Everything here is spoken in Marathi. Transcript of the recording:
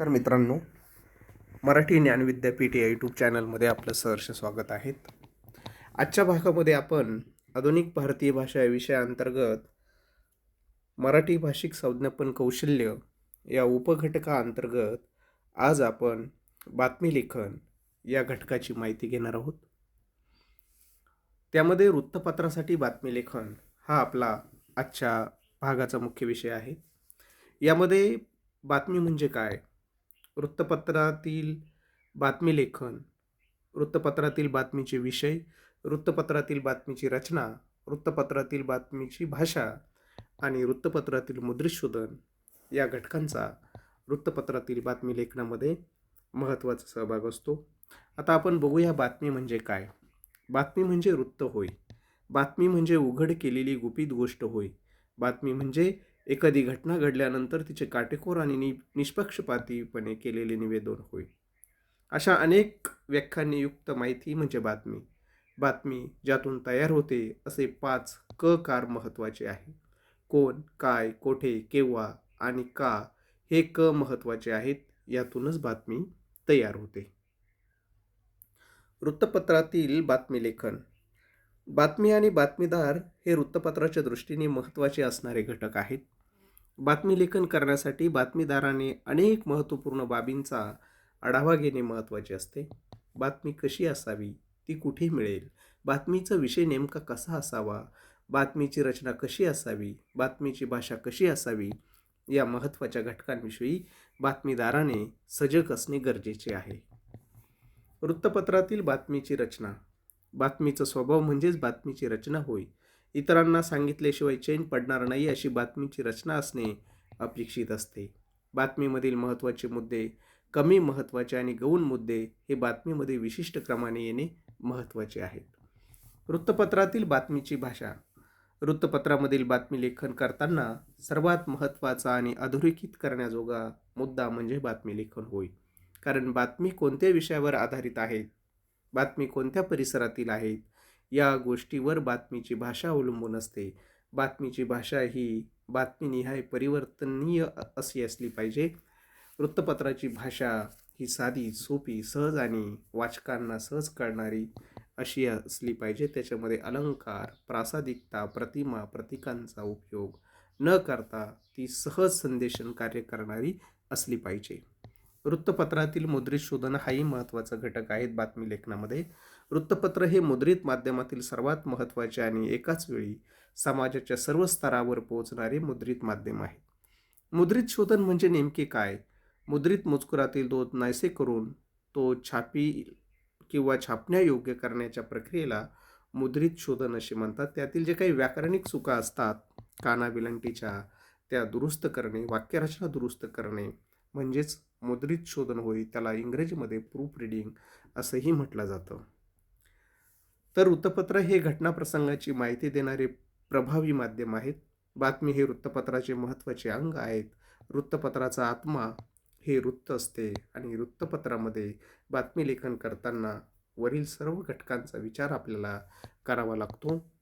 नमस्कार मित्रांनो. मराठी ज्ञान विद्यापीठ या यूट्यूब चॅनलमध्ये आपलं सहर्ष स्वागत आहे. आजच्या भागामध्ये आपण आधुनिक भारतीय भाषा या विषयाअंतर्गत मराठी भाषिक संज्ञापन कौशल्य या उपघटकाअंतर्गत आज आपण बातमी लेखन या घटकाची माहिती घेणार आहोत. त्यामध्ये वृत्तपत्रासाठी बातमी लेखन हा आपला आजच्या भागाचा मुख्य विषय आहे. यामध्ये बातमी म्हणजे काय? वृत्तपत्रातील बातमी लेखन वृत्तपत्रातील बातमीचे विषय वृत्तपत्रातील बातमीची रचना वृत्तपत्रातील बातमीची भाषा आणि वृत्तपत्रातील मुद्रशोधन या घटकांचा वृत्तपत्रातील बातमी लेखनामध्ये महत्त्वाचा सहभाग असतो. आता आपण बघूया बातमी म्हणजे काय? बातमी म्हणजे वृत्त होय. बातमी म्हणजे उघड केलेली गुपित गोष्ट होय. बातमी म्हणजे एखादी घटना घडल्यानंतर तिचे काटेकोर आणि नि निष्पक्षपातीपणे केलेले निवेदन होय. अशा अनेक व्याख्यांनी युक्त माहिती म्हणजे बातमी. बातमी ज्यातून तयार होते असे पाच क कार महत्त्वाचे आहे. कोण काय कोठे केव्हा आणि का हे क महत्त्वाचे आहेत यातूनच बातमी तयार होते. वृत्तपत्रातील बातमी लेखन. बातमी आणि बातमीदार हे वृत्तपत्राच्या दृष्टीने महत्त्वाचे असणारे घटक आहेत. बातमी लेखन करण्यासाठी बातमीदाराने अनेक महत्त्वपूर्ण बाबींचा आढावा घेणे महत्त्वाचे असते. बातमी कशी असावी ती कुठे मिळेल बातमीचा विषय नेमका कसा असावा बातमीची रचना कशी असावी बातमीची भाषा कशी असावी या महत्त्वाच्या घटकांविषयी बातमीदाराने सजग असणे गरजेचे आहे. वृत्तपत्रातील बातमीची रचना बातमीचा स्वभाव म्हणजेच बातमीची रचना होय. इतरांना सांगितल्याशिवाय चैन पडणार नाही अशी बातमीची रचना असणे अपेक्षित असते. बातमीमधील महत्त्वाचे मुद्दे कमी महत्त्वाचे आणि गौण मुद्दे हे बातमीमध्ये विशिष्ट क्रमाने येणे महत्त्वाचे आहेत. वृत्तपत्रातील बातमीची भाषा. वृत्तपत्रामधील बातमी लेखन करताना सर्वात महत्त्वाचा आणि अधोरेखित करण्याजोगा मुद्दा म्हणजे बातमी लेखन होय. कारण बातमी कोणत्या विषयावर आधारित आहेत बातमी कोणत्या परिसरातील आहेत? या गोष्टीवर बातमीची भाषा अवलंबून असते. बातमीची भाषा ही बातमीनिहाय परिवर्तनीय अशी असली पाहिजे. वृत्तपत्राची भाषा ही साधी सोपी सहज आणि वाचकांना सहज कळणारी अशी असली पाहिजे. त्याच्यामध्ये अलंकार प्रासादिकता प्रतिमा प्रतीकांचा उपयोग न करता ती सहज संदेशन कार्य करणारी असली पाहिजे. वृत्तपत्रातील मुद्रित शोधन हाही महत्त्वाचा घटक आहेत बातमी लेखनामध्ये. वृत्तपत्र हे मुद्रित माध्यमातील सर्वात महत्त्वाचे आणि एकाच वेळी समाजाच्या सर्व स्तरावर पोहोचणारे मुद्रित माध्यम आहे. मुद्रित शोधन म्हणजे नेमके काय? मुद्रित मजकुरातील दोष नाहीसे करून तो छापी किंवा छापण्यायोग्य करण्याच्या प्रक्रियेला मुद्रित शोधन असे म्हणतात. त्यातील जे काही व्याकरणिक चुका असतात कानाविलंटीच्या त्या दुरुस्त करणे वाक्यरचना दुरुस्त करणे म्हणजेच मुद्रित शोधन होई त्याला इंग्रजीमध्ये प्रूफ रिडिंग असंही म्हटलं जातं. तर वृत्तपत्र हे घटनाप्रसंगाची माहिती देणारे प्रभावी माध्यम आहेत. बातमी हे वृत्तपत्राचे महत्त्वाचे अंग आहेत. वृत्तपत्राचा आत्मा हे वृत्त असते आणि वृत्तपत्रामध्ये बातमी लेखन करताना वरील सर्व घटकांचा विचार आपल्याला करावा लागतो.